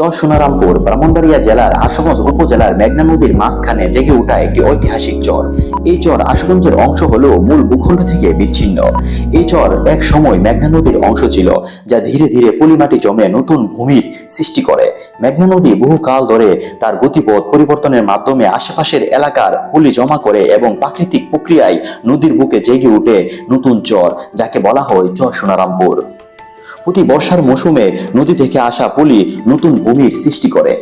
চর সোনারামপুর, ব্রাহ্মণবাড়িয়া জেলার আশুগঞ্জ উপজেলার মেঘনা নদীর মাঝখানে জেগে ওঠা একটি ঐতিহাসিক চর। এই চর আশুগঞ্জের অংশ হলেও মূল ভূখণ্ড থেকে বিচ্ছিন্ন। এই চর এক সময় মেঘনা নদীর অংশ ছিল, যা ধীরে ধীরে পলিমাটি জমে নতুন ভূমির সৃষ্টি করে। মেঘনা নদী বহুকাল ধরে তার গতিপথ পরিবর্তনের মাধ্যমে আশেপাশের এলাকার পলি জমা করে এবং প্রাকৃতিক প্রক্রিয়ায় নদীর বুকে জেগে উঠে নতুন চর, যাকে বলা হয় চর সোনারামপুর। প্রতি বর্ষার মৌসুমে নদী থেকে আসা পলি নতুন ভূমির সৃষ্টি করে।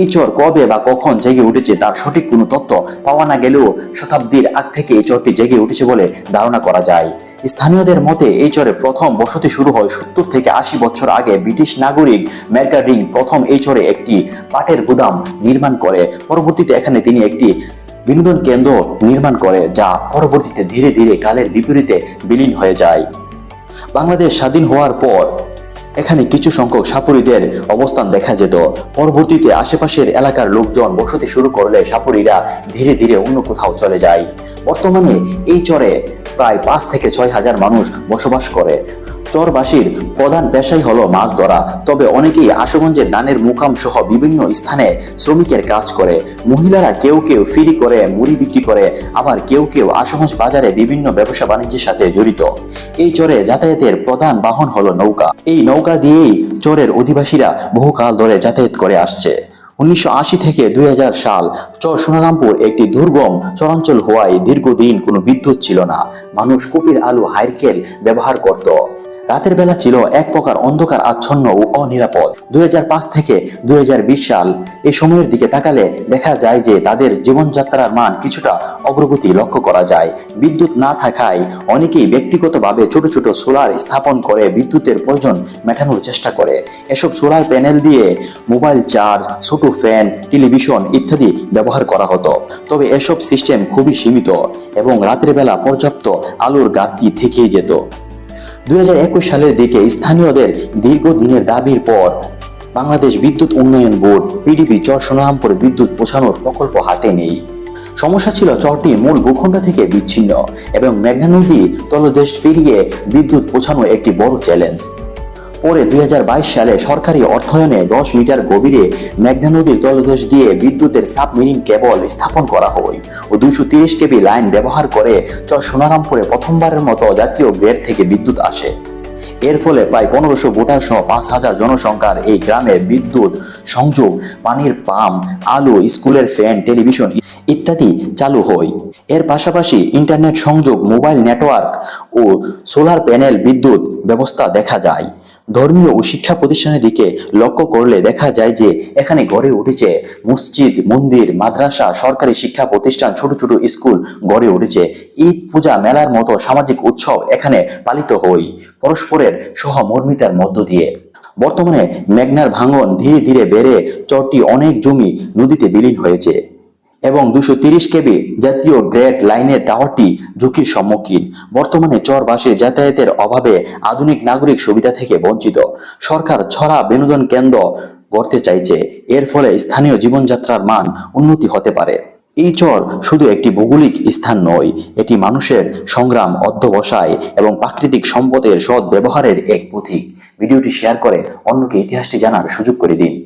এই চর কবে বা কখন জেগে উঠেছে তার সঠিক কোনো তথ্য পাওয়া না গেলেও শতাব্দীর আগ থেকে এই চরটি জেগে উঠেছে বলে ধারণা করা যায়। স্থানীয়দের মতে এই চরে প্রথম বসতি শুরু হয় সত্তর থেকে আশি বছর আগে ব্রিটিশ নাগরিক ম্যাকাডিং প্রথম এই চরে একটি পাটের গুদাম নির্মাণ করে। পরবর্তীতে এখানে তিনি একটি বিনোদন কেন্দ্র নির্মাণ করে যা পরবর্তীতে ধীরে ধীরে কালের বিপরীতে বিলীন হয়ে যায়। বাংলাদেশ স্বাধীন হওয়ার পর এখানে কিছু সংখ্যক সাপুরীদের অবস্থান দেখা যেত। পরবর্তীতে আশেপাশের এলাকার লোকজন বসতি শুরু করলে সাপুরীরা ধীরে ধীরে অন্য কোথাও চলে যায়। বর্তমানে এই চরে প্রায় পাঁচ থেকে ছয় হাজার মানুষ বসবাস করে। চরবাসীর প্রধান পেশাই হলো মাছ ধরা। তবে অনেকেই আশুগঞ্জের ধানের মুকাম সহ বিভিন্ন স্থানে শ্রমিকের কাজ করে। মহিলারা কেউ কেউ ফিরি করে, মুড়ি বিক্রি করে। আবার কেউ কেউ আশুগঞ্জ বাজারে বিভিন্ন ব্যবসা বাণিজ্যের সাথে জড়িত। এই চরে যাতায়াতের প্রধান বাহন হলো নৌকা। এই নৌকা দিয়েই চরের অধিবাসীরা বহুকাল ধরে যাতায়াত করে আসছে। উনিশশো আশি থেকে দুই হাজার সাল চর সোনারামপুর একটি দুর্গম চরাঞ্চল হওয়ায় দীর্ঘদিন কোনো বিদ্যুৎ ছিল না। মানুষ কুপির আলু, হাইরকেল ব্যবহার করত। রাতের বেলা ছিল এক প্রকার অন্ধকার, আচ্ছন্ন ও অনিরাপদ। দু হাজার পাঁচ থেকে দুই হাজার বিশ সাল এই সময়ের দিকে তাকালে দেখা যায় যে তাদের জীবনযাত্রার মান কিছুটা অগ্রগতি লক্ষ্য করা যায়। বিদ্যুৎ না থাকায় অনেকেই ব্যক্তিগতভাবে ছোট ছোট সোলার স্থাপন করে বিদ্যুতের প্রয়োজন মেটানোর চেষ্টা করে। এসব সোলার প্যানেল দিয়ে মোবাইল চার্জ, ছোট ফ্যান, টেলিভিশন ইত্যাদি ব্যবহার করা হতো। তবে এসব সিস্টেম খুবই সীমিত এবং রাতের বেলা পর্যাপ্ত আলোর ঘাটতি থেকেই যেত। দুই সালের দিকে স্থানীয়দের দীর্ঘদিনের দাবির পর বাংলাদেশ বিদ্যুৎ উন্নয়ন বোর্ড, পিডিপি চর সুনামপুরে বিদ্যুৎ পৌঁছানোর প্রকল্প হাতে নেই। সমস্যা ছিল চরটি মূল ভূখণ্ড থেকে বিচ্ছিন্ন এবং মেঘনা নদী তলদেশ পেরিয়ে বিদ্যুৎ পোছানো একটি বড় চ্যালেঞ্জ পরে দুই হাজার বাইশ সালে সরকারি অর্থায়নে দশ মিটার গভীরে মেঘনা নদীর তলদেশ দিয়ে বিদ্যুতের সাবমেরিন কেবল স্থাপন করা হয় ও দুইশো তিরিশ কেবি লাইন ব্যবহার করে চর সোনারামপুরে প্রথমবারের মতো জাতীয় গ্রেড থেকে বিদ্যুৎ আসে। এর ফলে প্রায় পনেরোশো ভোটার সহ পাঁচ হাজার জনসংখ্যার এই গ্রামে বিদ্যুৎ, সংযোগ, পানির পাম্প, আলো, স্কুলের ফ্যান, টেলিভিশন ইত্যাদি চালু হয়। এর পাশাপাশি ইন্টারনেট সংযোগ, মোবাইল নেটওয়ার্ক ও সোলার প্যানেল বিদ্যুৎ ব্যবস্থা দেখা যায়। ধর্মীয় ও শিক্ষা প্রতিষ্ঠানের দিকে লক্ষ্য করলে দেখা যায় যে এখানে গড়ে উঠেছে মসজিদ, মন্দির, মাদ্রাসা, সরকারি শিক্ষা প্রতিষ্ঠান, ছোট ছোট স্কুল গড়ে উঠেছে। ঈদ, পূজা, মেলার মতো সামাজিক উৎসব এখানে পালিত হয় পরস্পরের সহমর্মিতার মধ্য দিয়ে। বর্তমানে মেঘনার ভাঙন ধীরে ধীরে বেড়ে চরটি অনেক জমি নদীতে বিলীন হয়েছে। এবং দুশো তিরিশ কেবি জাতীয় গ্রেড লাইনের টাওয়ারটি ঝুঁকির সম্মুখীন। বর্তমানে চরবাসীর যাতায়াতের অভাবে আধুনিক নাগরিক সুবিধা থেকে বঞ্চিত। সরকার ছড়া বিনোদন কেন্দ্র গড়তে চাইছে। এর ফলে স্থানীয় জীবনযাত্রার মান উন্নতি হতে পারে। এই চর শুধু একটি ভৌগোলিক স্থান নয়, এটি মানুষের সংগ্রাম, অধ্যবসায় এবং প্রাকৃতিক সম্পদের সৎ ব্যবহারের এক প্রতীক। ভিডিওটি শেয়ার করে অন্যকে ইতিহাসটি জানার সুযোগ করে দিন।